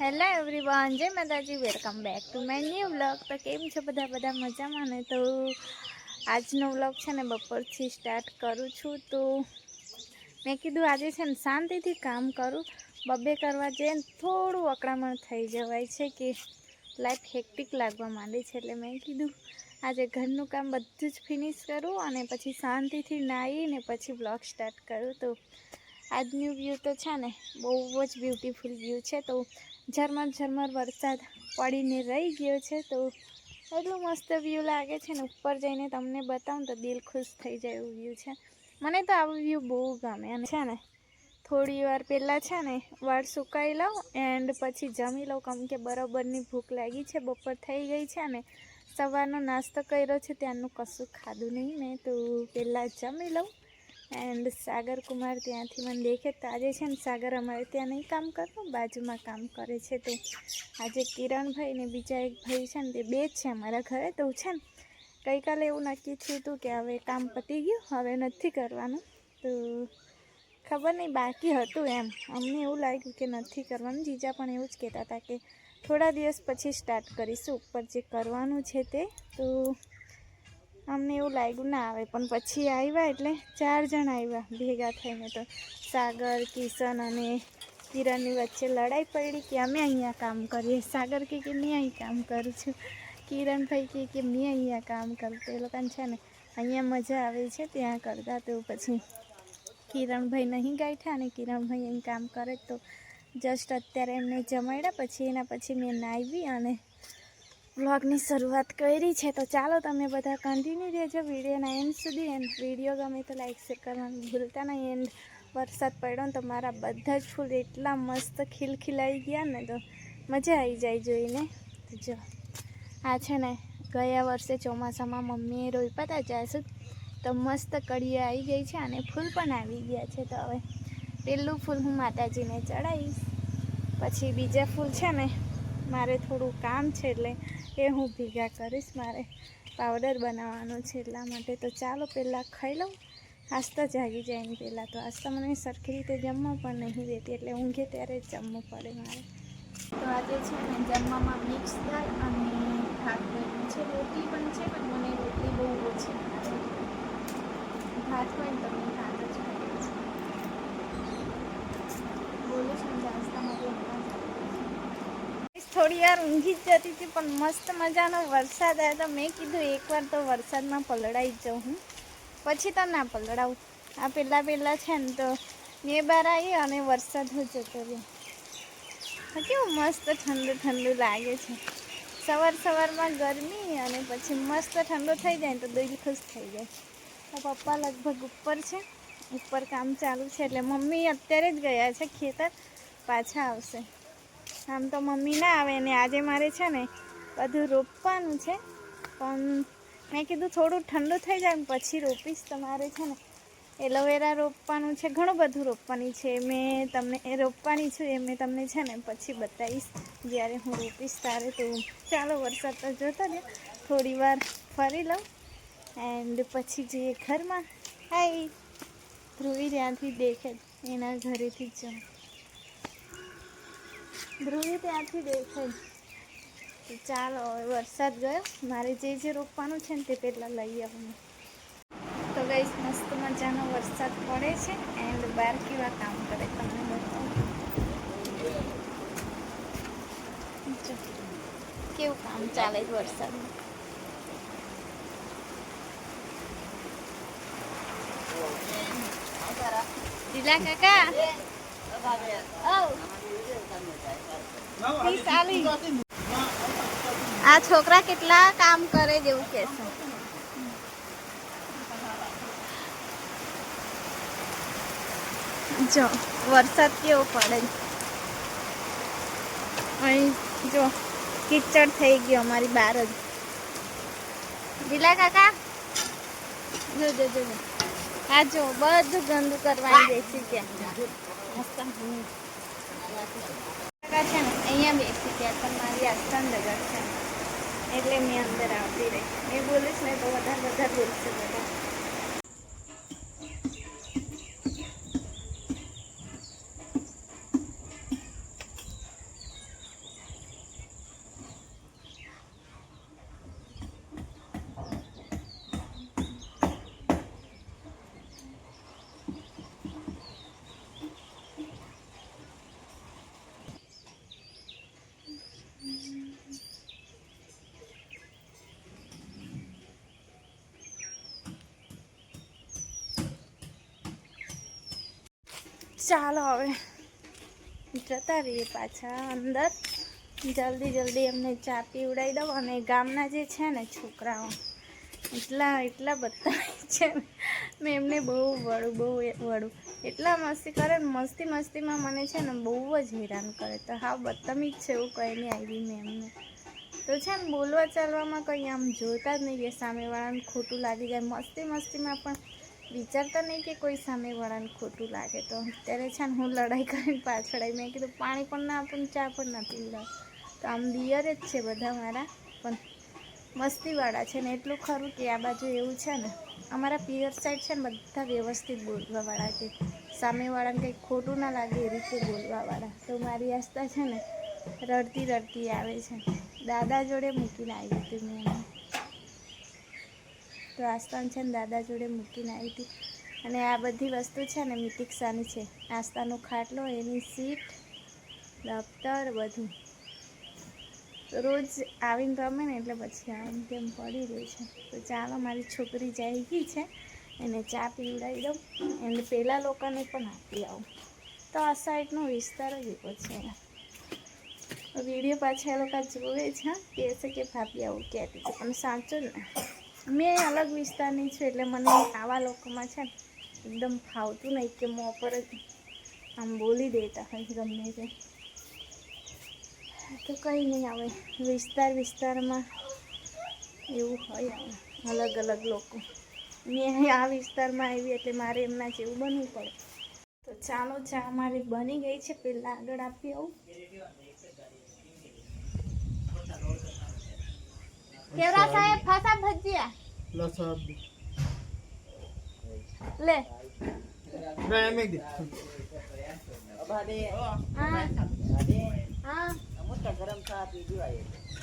Hello everyone Jai Mataji welcome back to my new vlog તો કેમ છો બધા? બધા મજામાં ને? તો આજનો વ્લોગ છે ને બપોરથી સ્ટાર્ટ કરું છું. તો મેં કીધું આજે છે ને શાંતિથી કામ કરું. બબે કરવા જઈને થોડું અકળામણ થઈ જવાય છે કે લાઈફ હેક્ટિક લાગવા માંડી છે. એટલે મેં કીધું આજે ઘરનું કામ બધું જ ફિનિશ કરું અને પછી શાંતિથી નાહીને પછી વ્લોગ સ્ટાર્ટ કરું. તો આજનું વ્યૂ તો છે ને બહુ જ બ્યુટીફુલ વ્યૂ છે. તો ઝરમર ઝરમર વરસાદ પડીને રહી ગયો છે તો એટલું મસ્ત વ્યૂ લાગે છે ને ઉપર જઈને તમને બતાવું તો દિલ ખુશ થઈ જાય એવું વ્યૂ છે. મને તો આવું વ્યૂ બહુ ગમે અને છે ને, થોડી વાર પહેલાં છે ને વાળ સુકાઈ લઉં એન્ડ પછી જમી લઉં. કેમ કે બરાબરની ભૂખ લાગી છે, બપોર થઈ ગઈ છે ને સવારનો નાસ્તો કર્યો છે ત્યાંનું કશું ખાધું નહીં ને તો પહેલાં જમી લઉં. એન્ડ સાગર કુમાર ત્યાંથી મને દેખે તો આજે છે ને સાગર અમારે ત્યાં નહીં કામ કરતો, બાજુમાં કામ કરે છે તો. આજે કિરણભાઈ ને બીજા એક ભાઈ છે ને, તે બે જ છે અમારા ઘરે, તો છે ને, ગઈકાલે એવું નક્કી થયું હતું કે હવે કામ પતી ગયું, હવે નથી કરવાનું. તો ખબર નહીં, બાકી હતું એમ. અમને એવું લાગ્યું કે નથી કરવાનું. જીજા પણ એવું જ કહેતા હતા કે થોડા દિવસ પછી સ્ટાર્ટ કરીશું, ઉપર જે કરવાનું છે તે, તો અમને એવું લાગ્યું, ના આવે. પણ પછી આવ્યા એટલે ચાર જણ આવ્યા ભેગા થઈને તો. સાગર, કિશન અને કિરણની વચ્ચે લડાઈ પડી કે અમે અહીંયા કામ કરીએ. સાગર કે કે, મેં અહીં કામ કરું છું. કિરણભાઈ કહે કે, મેં અહીંયા કામ કરું તો એ લોકોને છે ને, અહીંયા મજા આવે છે ત્યાં કરતા તો પછી. કિરણભાઈ નહીં ગાંઠ્યા અને કિરણભાઈ અહીં કામ કરે તો. જસ્ટ અત્યારે એમને જમાડ્યા, પછી એના પછી મેં નાહી અને વ્લોગની શરૂઆત કરી છે. તો ચાલો તમે બધા કન્ટિન્યુ રહેજો વિડીયોના એન્ડ સુધી. એન્ડ વીડિયો ગમે તો લાઈક શેર કરવાનું ભૂલતા નહીં. એન્ડ વરસાદ પડ્યો ને તો મારા બધા જ ફૂલ એટલા મસ્ત ખીલખીલાઈ ગયા ને તો મજા આવી જાય જોઈને. તો જો, આ છે ને ગયા વર્ષે ચોમાસામાં મમ્મીએ રોપ્યા હતા જાસૂદ તો મસ્ત કડિયા આવી ગઈ છે અને ફૂલ પણ આવી ગયા છે. તો હવે પહેલું ફૂલ હું માતાજીને ચડાવીશ. પછી બીજા ફૂલ છે ને, મારે થોડું કામ છે એટલે એ હું ભેગા કરીશ. મારે પાવડર બનાવવાનો છે એટલા માટે. તો ચાલો પહેલાં ખાઈ લઉં. આસ્તા જાગી જાય એની પહેલાં તો. આસ્તા મને સરખી રીતે જમવા પણ નહીં દેતી, એટલે ઊંઘે ત્યારે જ જમવું પડે મારે. તો આજે છે ને જમવામાં મિક્સ દાળ અને ભાત બન્યું છે. રોટલી પણ છે, પણ મને રોટલી બહુ ઓછી ભાત હોય ને તો મેં ભાત જ ખાઈ છે બોલું છું ને નાસ્તામાં થોડી વાર ઊંઘી જ જતી હતી, પણ મસ્ત મજાનો વરસાદ આવ્યો તો મેં કીધું એકવાર તો વરસાદમાં પલળાઈ જાઉં હું. પછી તો ના પલળાવું. આ પહેલાં પહેલાં છે ને તો બે બાર આવી અને વરસાદ હું જતો રહ્યો. કેવું મસ્ત ઠંડુ ઠંડુ લાગે છે. સવાર સવારમાં ગરમી અને પછી મસ્ત ઠંડો થઈ જાય ને તો દિલ ખુશ થઈ જાય પપ્પા લગભગ ઉપર છે, ઉપર કામ ચાલુ છે એટલે મમ્મી અત્યારે જ ગયા છે ખેતર, પાછા આવશે. આમ તો મમ્મી ના આવે ને આજે મારે છે ને બધું રોપવાનું છે. પણ મેં કીધું થોડું ઠંડુ થઈ જાય પછી રોપીશ તમારે છે ને એલોવેરા રોપવાનું છે, ઘણું બધું રોપવાની છે. મેં તમને એ રોપવાની છું એ મેં તમને છે ને પછી બતાવીશ. જ્યારે હું રોપીશ ત્યારે તો ચાલો વરસાદ તો જોતો ને થોડી વાર ફરી લઉં. એન્ડ પછી જઈએ ઘરમાં. હાય. ધ્રુવી ત્યાંથી દેખે, એના ઘરેથી જ જાઉં. ધ્રુવી ત્યાંથી દેખાય. તો ચાલો હવે વરસાદ ગયો. મારે જે જે રોપવાનું છે ને તે પહેલાં લઈ આવું તો ગઈ મસ્ત મજાનો વરસાદ પડે છે એન્ડ બહાર કેવા કામ કરે તમને બતાવું. કેવું કામ ચાલે છે વરસાદમાં? દિલા કાકા? આ છોકરા કેટલા કામ કરે જેવું કે છે. જો, વરસાદ કેવો પડે. અહીં જો, કિચડ થઈ ગયો અમારી બહાર જ. દિલા કાકા? જો જો જો. આ જો, બધું ગંદુ કરવાની બેસી ગયા છે ને અહીંયા બેસી ગયા પણ મારી આસ્થાન જગત છે એટલે મેં અંદર આવતી રહી મેં બોલીશ ને તો વધારે વધારે બોલશે બધા ચાલો હવે જતા રહીએ પાછા અંદર. જલ્દી જલ્દી એમને ચા પીવડાવી દઉં અને ગામના જે છે ને છોકરાઓ, એટલા એટલા બધા છે મેં એમને બહુ વળું બહુ વળું. એટલા મસ્તી કરે ને, મસ્તી મસ્તીમાં મને છે ને બહુ જ હેરાન કરે. તો હા, બદતમીજ છે એવું કંઈ નહીં આવી મેં એમને. તો છે ને બોલવા ચાલવામાં કંઈ આમ જોતા જ નહીં કે સામેવાળાને ખોટું લાગી જાય. મસ્તી મસ્તીમાં પણ વિચારતા નહીં કે કોઈ સામેવાળાને ખોટું લાગે. તો અત્યારે છે ને હું લડાઈ કરીને પાછળ આવી. મેં કીધું, પાણી પણ ના આપું ચા પણ ના પીવડાવ. તો આમ દિયર જ છે બધા મારા, પણ મસ્તીવાળા છે ને એટલું ખરું કે આ બાજુ એવું છે ને, અમારા પિયર સાઈડ છે ને બધા વ્યવસ્થિત બોલવાવાળા છે સામેવાળાને કંઈ ખોટું ના લાગે એ રીતે બોલવાવાળા. તો મારી આસ્થા છે ને રડતી રડતી આવે છે. દાદા જોડે મૂકીને આવી હતી મેં તો આસ્થાને છે ને દાદા જોડે મૂકીને આવી હતી. અને આ બધી વસ્તુ છે ને મિતિક્ષાની છે. આસ્થાનો ખાટલો, એની સીટ, દફતર, બધું. રોજ આવીને રમે ને એટલે પછી આમ તેમ પડી રહ્યું છે. તો ચાલો, મારી છોકરી જાય ગઈ છે. એને ચા પીવડાવી દઉં. એને પહેલાં લોકોને પણ આપી આવું. તો આ સાઈડનો વિસ્તાર જ એવો છે. વીડિયો પાછા એ લોકો જોવે છે. કે છે કે, ભાભી, આવું કહેતી છે? પણ સાચું ને. મેં અલગ વિસ્તારની છું એટલે મને આવા લોકોમાં છે ને એકદમ ફાવતું નહીં કે મોં પર જ આમ બોલી દેતા હોય ગમે તે. તો કંઈ નહીં આવે વિસ્તાર વિસ્તારમાં એવું હોય અલગ અલગ લોકો. મેં આ વિસ્તારમાં આવી એટલે મારે એમના જેવું બનવું પડે. તો ચાલો, ચા મારી બની ગઈ છે પહેલાં આગળ આપી આવું. કેવડા સાહેબ? ફાસા ભજીયા. લસણ લે. ના એમ એક દે હા. હા.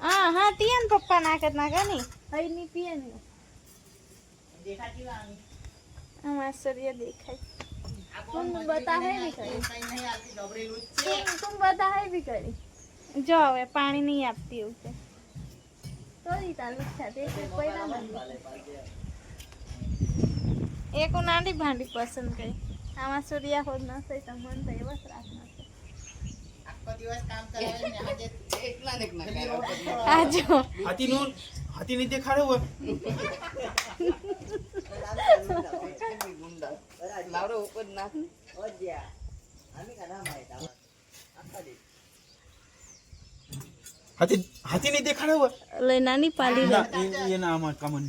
હા હા તીન પપ્પા નાખત નાખા ની. હઈ ની પીએ ને. આ માસ્ટરિયા દેખાય. તું બતા હે બી કરી. તું તું બતા હે બી કરી. જો હવે પાણી નહીં આપતી એવું છે તો દીતા લુચ્છા તે કોઈ કોઈ ના એક નાની ભાંડી પસંદ કરી. આમાં સૂર્યા હોત ના થઈ તો મન તો એવા જો હાથી નો હાથી ની દેખાડે હોય હાથી હાથી ની દેખાડે હોય નાની પાલી લે ના એ- એના આમાં કામન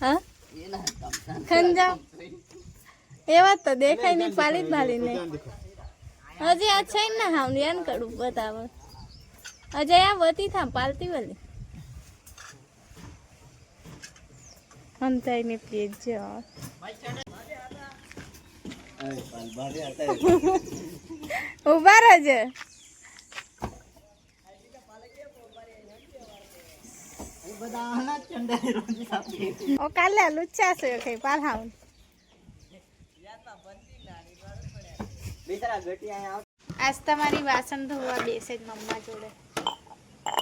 હા? ખંજા. એવા તો દેખાય નહીં પાલી જ પાલી ને હજી આ છે ને હાવ યાન કરું બતાવો હજી આ વતી થા પાલતી વલી હંતાઈ ને પ્લીઝ જો ઊભા રહેજે. ઓ, કાલે લુચ્ચા છે કે પાલ આજ તમારી વાસણ ધોવા બેસે જ મમ્મા જોડે.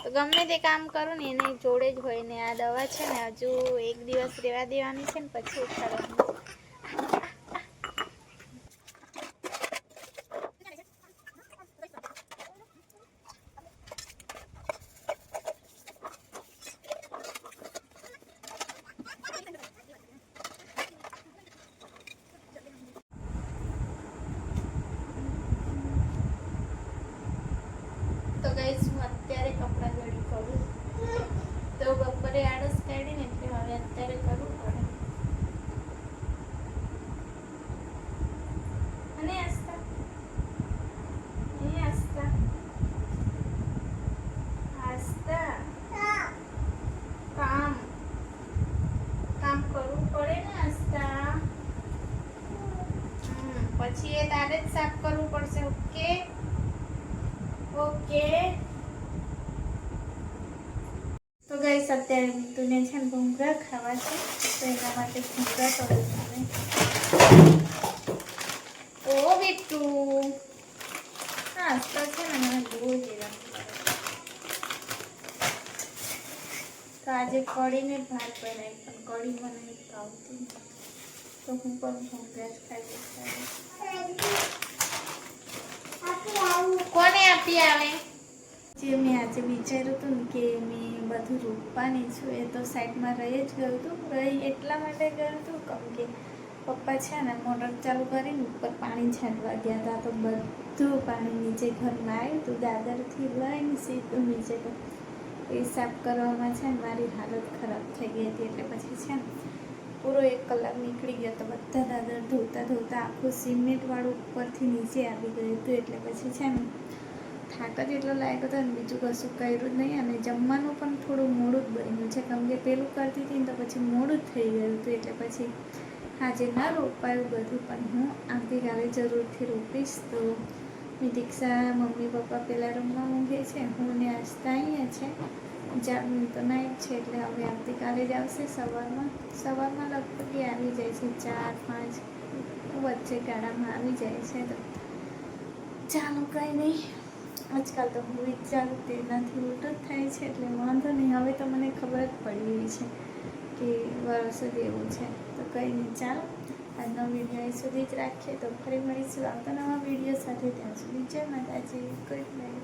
તો ગમે તે કામ કરું ને, એની જોડે જ હોય ને, આ દવા છે ને, હજુ એક દિવસ રેવા દેવાની છે ને, પછી ઉઠાડવાની તો આળસ કાઢી ને એટલે હવે અત્યારે કરવું પડે. અને આસ્તા કામ. કામ કરવું પડે ને આસ્તા પછી એ તારે જ સાફ કરવું પડશે. ઓકે? ઓકે. તો ગઈ અત્યારે મિતુને છે ને ભૂંગળા ખાવા છે, તો એના માટે ભૂંગળા કરું ઓ બીટુ હા, તો છે ને મને બહુ જ તો આજે કઢીને ભાત બનાવી, પણ કઢી મને ભાવતી તો હું પણ ભોંગરા જ ખાઈ કોને આપી આવે? જે મેં આજે વિચાર્યું હતું કે મેં બધું રોપવાની છું, એ તો સાઈડમાં રહી જ ગયું હતું. રહી એટલા માટે ગયું હતું કેમ કે પપ્પા છે ને મોટર ચાલુ કરીને ઉપર પાણી છાંટવા ગયા હતા. તો બધું પાણી નીચે ઘરમાં આવ્યું હતું. દાદરથી લઈને સીધું નીચે તો એ સાફ કરવામાં છે ને મારી હાલત ખરાબ થઈ ગઈ હતી. એટલે પછી છે ને પૂરો એક કલાક નીકળી ગયો તો બધા દાદર ધોતા ધોતા આખું સિમેન્ટવાળું ઉપરથી નીચે આવી ગયું હતું. એટલે પછી છે ને થાક જ એટલો લાગ્યો હતો ને બીજું કશું કર્યું જ નહીં અને જમવાનું પણ થોડું મોડું જ બન્યું છે. કેમ કે પેલું કરતી હતી ને તો પછી મોડું જ થઈ ગયું હતું એટલે પછી આજે ના રોપાયું બધું, પણ હું આવતીકાલે જરૂરથી રોપીશ. તો દીક્ષા મમ્મી પપ્પા પહેલાં રૂમમાં ઊંઘે છે, હું ને આસ્તા અહીંયા છે. જાગનું તો નાઈટ છે એટલે હવે આવતીકાલે જ આવશે સવારમાં. સવારમાં લગભગ આવી જાય છે, ચાર, પાંચ, વચ્ચે ગાળામાં આવી જાય છે. તો ચાલો કંઈ નહીં. આજકાલ તો હું વિચારું તેનાથી ઉલટું જ થાય છે એટલે વાંધો નહીં. હવે તો મને ખબર જ પડી ગઈ છે કે વારો સુધી એવું છે. તો કંઈ નહીં, ચાલો. આજનો વીડિયો અહીં સુધી જ રાખીએ. તો ફરી મળીશું આવતા નવા વીડિયો સાથે. ત્યાં સુધી જય માતાજી. Good night.